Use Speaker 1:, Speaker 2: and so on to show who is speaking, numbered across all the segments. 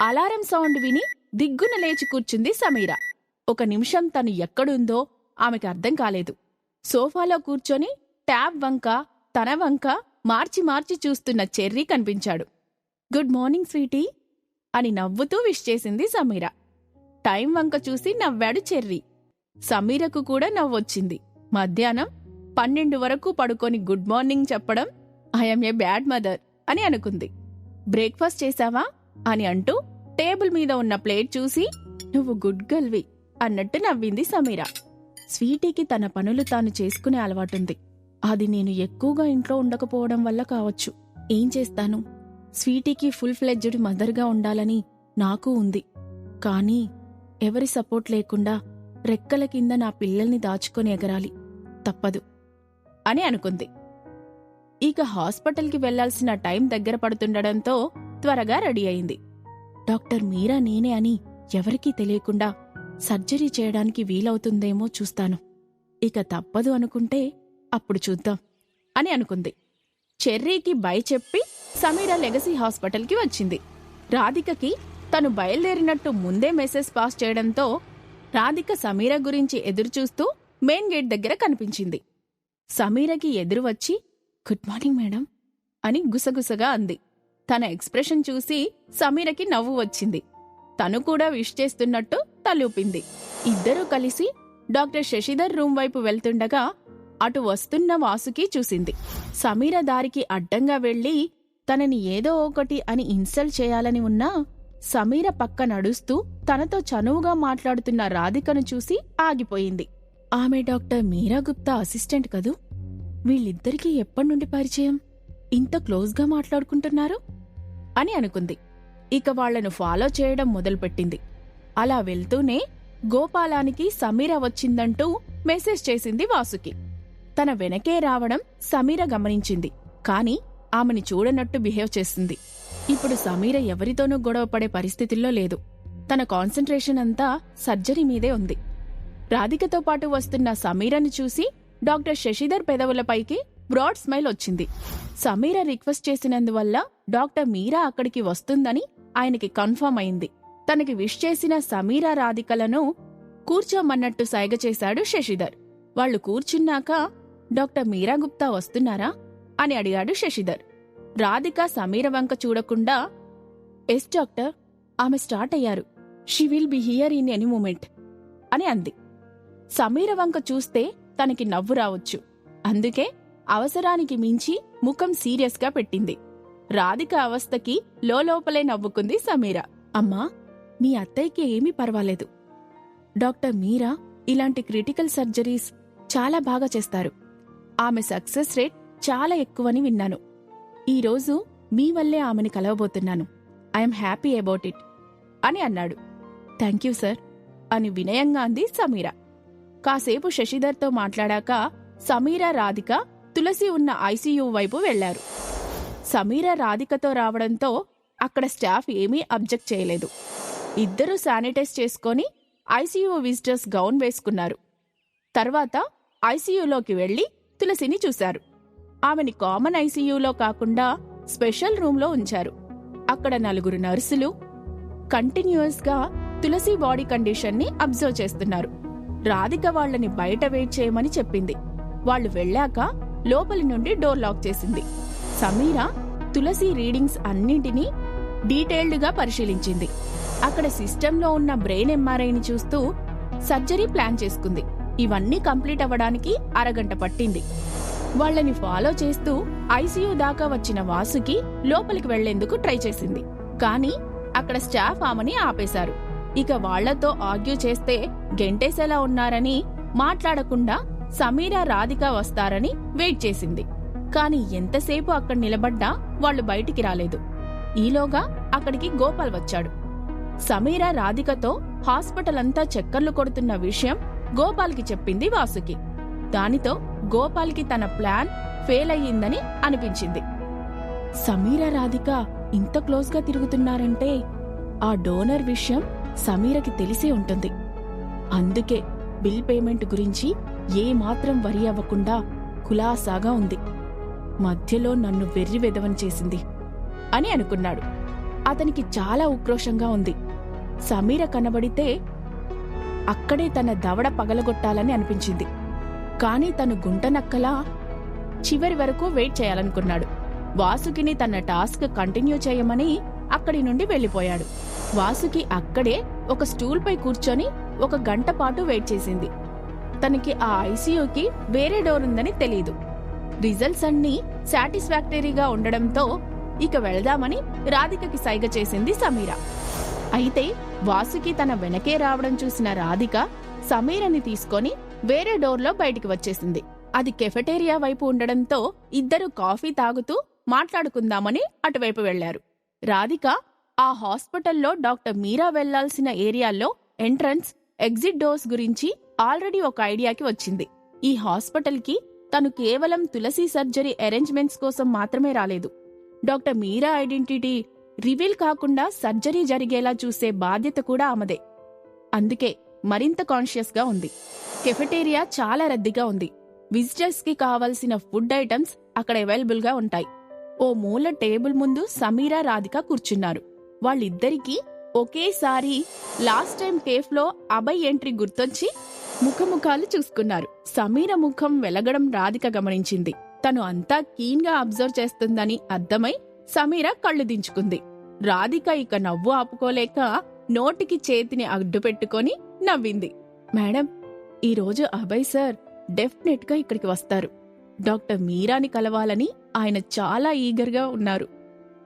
Speaker 1: Alarm sound విని దిగ్గున లేచి కూర్చుంది సమీర. ఒక నిమిషం తను ఎక్కడుందో ఆమెకు అర్థం కాలేదు. సోఫాలో కూర్చొని ట్యాబ్ వంక తన వంక మార్చి మార్చి చూస్తున్న చెర్రీ కనిపించాడు. గుడ్ మార్నింగ్ స్వీటీ అని నవ్వుతూ విష్ చేసింది సమీర. టైం వంక చూసి నవ్వాడు చెర్రీ. సమీరకు కూడా నవ్వొచ్చింది. మధ్యాహ్నం పన్నెండు వరకు పడుకొని గుడ్ మార్నింగ్ చెప్పడం ఐఎమ్ ఏ బ్యాడ్ మదర్ అని అనుకుంది. బ్రేక్ఫాస్ట్ చేశావా అని అంటూ టేబుల్ మీద ఉన్న ప్లేట్ చూసి నువ్వు గుడ్ గర్ల్వి అన్నట్టు నవ్వింది సమీర. స్వీటీకి తన పనులు తాను చేసుకునే అలవాటుంది. అది నేను ఎక్కువగా ఇంట్లో ఉండకపోవడం వల్ల కావచ్చు. ఏం చేస్తాను? స్వీటీకి ఫుల్ ఫ్లెడ్జ్డ్ మదర్గా ఉండాలని నాకు ఉంది. కానీ ఎవరి సపోర్ట్ లేకుండా రెక్కల కింద నా పిల్లల్ని దాచుకొని ఎగరాలి. తప్పదు అని అనుకుంది. ఇక హాస్పిటల్కి వెళ్ళాల్సిన టైం దగ్గర పడుతుండడంతో త్వరగా రెడీ అయింది. డాక్టర్ మీరా నేనే అని ఎవరికీ తెలియకుండా సర్జరీ చేయడానికి వీలవుతుందేమో చూస్తాను. ఇక తప్పదు అనుకుంటే అప్పుడు చూద్దాం అని అనుకుంది. చెర్రీకి బై చెప్పి సమీర లెగసీ హాస్పిటల్కి వచ్చింది. రాధికకి తను బయలుదేరినట్టు ముందే మెసేజ్ పాస్ చేయడంతో రాధిక సమీర గురించి ఎదురుచూస్తూ మెయిన్ గేట్ దగ్గర కనిపించింది. సమీరకి ఎదురు వచ్చి గుడ్ మార్నింగ్ మేడం అని గుసగుసగా అంది. తన ఎక్స్ప్రెషన్ చూసి సమీరకి నవ్వు వచ్చింది. తను కూడా విష్ చేస్తున్నట్టు తలూపింది. ఇద్దరూ కలిసి డాక్టర్ శశిధర్ రూమ్ వైపు వెళ్తుండగా అటు వస్తున్న వాసుకి చూసింది. సమీర దారికి అడ్డంగా వెళ్ళి తనని ఏదో ఒకటి అని ఇన్సల్ట్ చేయాలని ఉన్నా సమీర పక్క నడుస్తూ తనతో చనువుగా మాట్లాడుతున్న రాధికను చూసి ఆగిపోయింది. ఆమె డాక్టర్ మీరా గుప్తా అసిస్టెంట్ కదూ? వీళ్ళిద్దరికీ ఎప్పటినుండి పరిచయం? ఇంత క్లోజ్గా మాట్లాడుకుంటున్నారు? అని అనుకుంది. ఇక వాళ్ళను ఫాలో చేయడం మొదలుపెట్టింది. అలా వెళ్తూనే గోపాలానికి సమీర వచ్చిందంటూ మెసేజ్ చేసింది వాసుకి. తన వెనకే రావడం సమీర గమనించింది. కాని ఆమెని చూడనట్టు బిహేవ్ చేసింది. ఇప్పుడు సమీర ఎవరితోనూ గొడవపడే పరిస్థితుల్లో లేదు. తన కాన్సంట్రేషన్ అంతా సర్జరీ మీదే ఉంది. రాధికతో పాటు వస్తున్న సమీరను చూసి డాక్టర్ శశిధర్ పెదవులపైకి బ్రాడ్ స్మైల్ వచ్చింది. సమీర రిక్వెస్ట్ చేసినందువల్ల డాక్టర్ మీరా అక్కడికి వస్తుందని ఆయనకి కన్ఫర్మ్ అయింది. తనకి విష్ చేసిన సమీరా రాధికలను కూర్చోమన్నట్టు సైగ చేశాడు శశిధర్. వాళ్ళు కూర్చున్నాక డాక్టర్ మీరా గుప్తా వస్తున్నారా? అని అడిగాడు శశిధర్. రాధిక సమీర వంక చూడకుండా ఎస్ డాక్టర్ ఆమె స్టార్ట్ అయ్యారు. She will be here in any moment అని అంది. సమీర వంక చూస్తే తనకి నవ్వు రావచ్చు. అందుకే అవసరానికి మించి ముఖం సీరియస్గా పెట్టింది. రాధిక అవస్థకి లోపలే నవ్వుకుంది సమీర. అమ్మా మీ అత్తయ్యకి ఏమీ పర్వాలేదు. డాక్టర్ మీరా ఇలాంటి క్రిటికల్ సర్జరీస్ చాలా బాగా చేస్తారు. ఆమె సక్సెస్ రేట్ చాలా ఎక్కువని విన్నాను. ఈరోజు మీ వల్లే ఆమెని కలవబోతున్నాను. ఐఎమ్ హ్యాపీ అబౌట్ ఇట్ అని అన్నాడు. థ్యాంక్ యూ సార్ అని వినయంగా అంది సమీర. కాసేపు శశిధర్తో మాట్లాడాక సమీర రాధిక తులసి ఉన్న ఐసీయూ వైపు వెళ్ళారు. సమీర రాధికతో రావడంతో అక్కడ స్టాఫ్ ఏమీ అబ్జెక్ట్ చేయలేదు. ఇద్దరూ శానిటైజ్ చేసుకొని ఐసీయూ విజిటర్స్ గౌన్ వేసుకున్నారు. తర్వాత ఐసీయూలోకి వెళ్ళి తులసిని చూశారు. ఆమెని కామన్ ఐసీయూలో కాకుండా స్పెషల్ రూమ్లో ఉంచారు. అక్కడ నలుగురు నర్సులు కంటిన్యూయస్గా తులసి బాడీ కండిషన్ని అబ్జర్వ్ చేస్తున్నారు. రాధిక వాళ్ళని బయట వెయిట్ చేయమని చెప్పింది. వాళ్ళు వెళ్ళాక లోపలి నుండి డోర్ లాక్ చేసింది. సమీరా తులసి రీడింగ్స్ అన్నింటినీ డీటెయిల్డ్గా పరిశీలించింది. అక్కడ సిస్టంలో ఉన్న బ్రెయిన్ ఎంఆర్ఐని చూస్తూ సర్జరీ ప్లాన్ చేసుకుంది. ఇవన్నీ కంప్లీట్ అవ్వడానికి అరగంట పట్టింది. వాళ్ళని ఫాలో చేస్తూ ఐసీయూ దాకా వచ్చిన వాసుకి లోపలికి వెళ్ళేందుకు ట్రై చేసింది. కానీ అక్కడ స్టాఫ్ ఆమెని ఆపేశారు. ఇక వాళ్ళతో ఆర్గ్యూ చేస్తే గెంటేసేలా ఉన్నారని మాట్లాడకుండా సమీరా రాధిక వస్తారని వెయిట్ చేసింది. కాని ఎంతసేపు అక్కడ నిలబడ్డా వాళ్ళు బయటికి రాలేదు. ఈలోగా అక్కడికి గోపాల్ వచ్చాడు. సమీరా రాధికతో హాస్పిటల్ అంతా చక్కర్లు కొడుతున్న విషయం గోపాల్కి చెప్పింది వాసుకి. దానితో గోపాల్కి తన ప్లాన్ ఫెయిల్ అయ్యిందని అనిపించింది. సమీర రాధిక ఇంత క్లోజ్గా తిరుగుతున్నారంటే ఆ డోనర్ విషయం సమీరకి తెలిసే ఉంటుంది. అందుకే బిల్ పేమెంట్ గురించి ఏ మాత్రం వరి అవ్వకుండా కులాసాగా ఉంది. మధ్యలో నన్ను వెర్రి వెదవని చేసింది అని అనుకున్నాడు. అతనికి చాలా ఉక్రోషంగా ఉంది. సమీర కనబడితే అక్కడే తన దవడ పగలగొట్టాలని అనిపించింది. కానీ తను గుంటనక్కలా చివరి వరకు వెయిట్ చేయాలనుకున్నాడు. వాసుకిని తన టాస్క్ కంటిన్యూ చేయమని అక్కడి నుండి వెళ్ళిపోయాడు. వాసుకి అక్కడే ఒక స్టూల్పై కూర్చొని ఒక గంట పాటు వెయిట్ చేసింది. తనకి ఆ ఐసీయూకి వేరే డోర్ ఉందని తెలీదు. రిజల్ట్స్ అన్నీ సాటిస్ఫాక్టరీగా ఉండడంతో ఇక వెళదామని రాధికకి సైగ చేసింది సమీర. అయితే వాసుకి తన వెనకే రావడం చూసిన రాధిక సమీరని తీసుకొని వేరే డోర్లో బయటికి వచ్చేసింది. అది కెఫెటేరియా వైపు ఉండడంతో ఇద్దరు కాఫీ తాగుతూ మాట్లాడుకుందామని అటువైపు వెళ్ళారు. రాధిక ఆ హాస్పిటల్లో డాక్టర్ మీరా వెళ్ళాల్సిన ఏరియాల్లో ఎంట్రన్స్ ఎగ్జిట్ డోర్స్ గురించి ఆల్రెడీ ఒక ఐడియాకి వచ్చింది. ఈ హాస్పిటల్కి తను కేవలం తులసి సర్జరీ అరేంజ్మెంట్స్ కోసం మాత్రమే రాలేదు. డాక్టర్ మీరా ఐడెంటిటీ రివీల్ కాకుండా సర్జరీ జరిగేలా చూసే బాధ్యత కూడా ఆమెదే. అందుకే మరింత కాన్షియస్గా ఉంది. కెఫెటేరియా చాలా రద్దీగా ఉంది. విజిటర్స్కి కావాల్సిన కావలసిన ఫుడ్ ఐటమ్స్ అక్కడ అవైలబుల్గా ఉంటాయి. ఓ మూల టేబుల్ ముందు సమీరా రాధిక కూర్చున్నారు. వాళ్ళిద్దరికీ ఒకేసారి లాస్ట్ టైం కేఫ్లో అభయ్ ఎంట్రీ గుర్తొచ్చి ముఖముఖాలు చూసుకున్నారు. సమీర ముఖం వెలగడం రాధిక గమనించింది. తను అంతా కీన్గా అబ్జర్వ్ చేస్తుందని అర్థమై సమీర కళ్ళు దించుకుంది. రాధిక ఇక నవ్వు ఆపుకోలేక నోటికి చేతిని అడ్డు పెట్టుకొని నవ్వింది. మేడం ఈరోజు అభయ్ సార్ డెఫినెట్గా ఇక్కడికి వస్తారు. డాక్టర్ మీరాని కలవాలని ఆయన చాలా ఈగర్గా ఉన్నారు.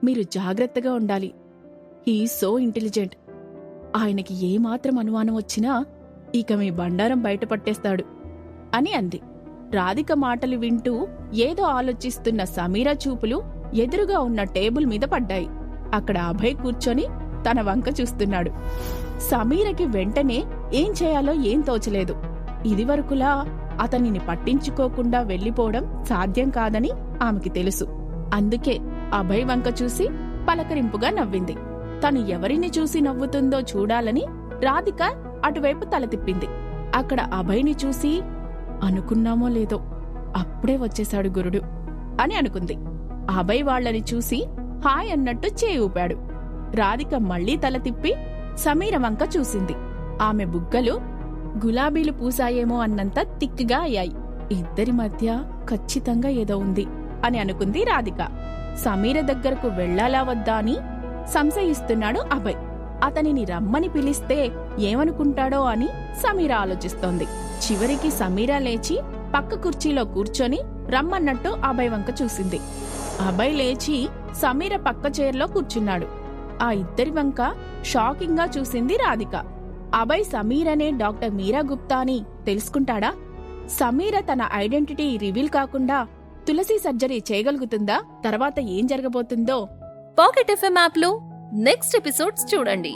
Speaker 1: మీరు జాగ్రత్తగా ఉండాలి. హీ సో ఇంటెలిజెంట్ ఆయనకి ఏమాత్రం అనుమానం వచ్చినా ఇక మీ బండారం బయటపట్టేస్తాడు అని అంది. రాధిక మాటలు వింటూ ఏదో ఆలోచిస్తున్న సమీరా చూపులు ఎదురుగా ఉన్న టేబుల్ మీద పడ్డాయి. అక్కడ అభయ్ కూర్చొని తన వంక చూస్తున్నాడు. సమీరకి వెంటనే ఏం చేయాలో ఏం తోచలేదు. ఇదివరకులా అతనిని పట్టించుకోకుండా వెళ్ళిపోవడం సాధ్యం కాదని ఆమెకి తెలుసు. అందుకే అభయ్ వంక చూసి పలకరింపుగా నవ్వింది. తను ఎవరిని చూసి నవ్వుతుందో చూడాలని రాధిక అటువైపు తల తిప్పింది. అక్కడ అభయ్ని చూసి అనుకున్నామో లేదో అప్పుడే వచ్చేశాడు గురుడు అని అనుకుంది. అభయ్ వాళ్ళని చూసి హాయ్ అన్నట్టు చేయి ఊపాడు. రాధిక మళ్ళీ తల తిప్పి సమీర వంక చూసింది. ఆమె బుగ్గలు గులాబీలు పూసాయేమో అన్నంత తిక్కిగా అయ్యాయి. ఇద్దరి మధ్య ఖచ్చితంగా ఏదో ఉంది అని అనుకుంది రాధిక. సమీర దగ్గరకు వెళ్ళాలా వద్దా అని సంశయిస్తున్నాడు అభయ్. అతనిని రమ్మని పిలిస్తే ఏమనుకుంటాడో అని సమీర ఆలోచిస్తోంది. చివరికి సమీర లేచి పక్క కుర్చీలో కూర్చొని రమ్మన్నట్టు అభయ్ వంక చూసింది. అభయ్ లేచి సమీర పక్క చైర్లో కూర్చున్నాడు. ఆ ఇద్దరి వంక షాకింగ్గా చూసింది రాధిక. అభయ్ సమీర్ అనే డాక్టర్ మీరా గుప్తా అని తెలుసుకుంటాడా? సమీర తన ఐడెంటిటీ రివీల్ కాకుండా తులసి సర్జరీ చేయగలుగుతుందా? తర్వాత ఏం జరగబోతుందో
Speaker 2: పాకెట్ ఎఫ్ఎం యాప్లో నెక్స్ట్ ఎపిసోడ్స్ చూడండి.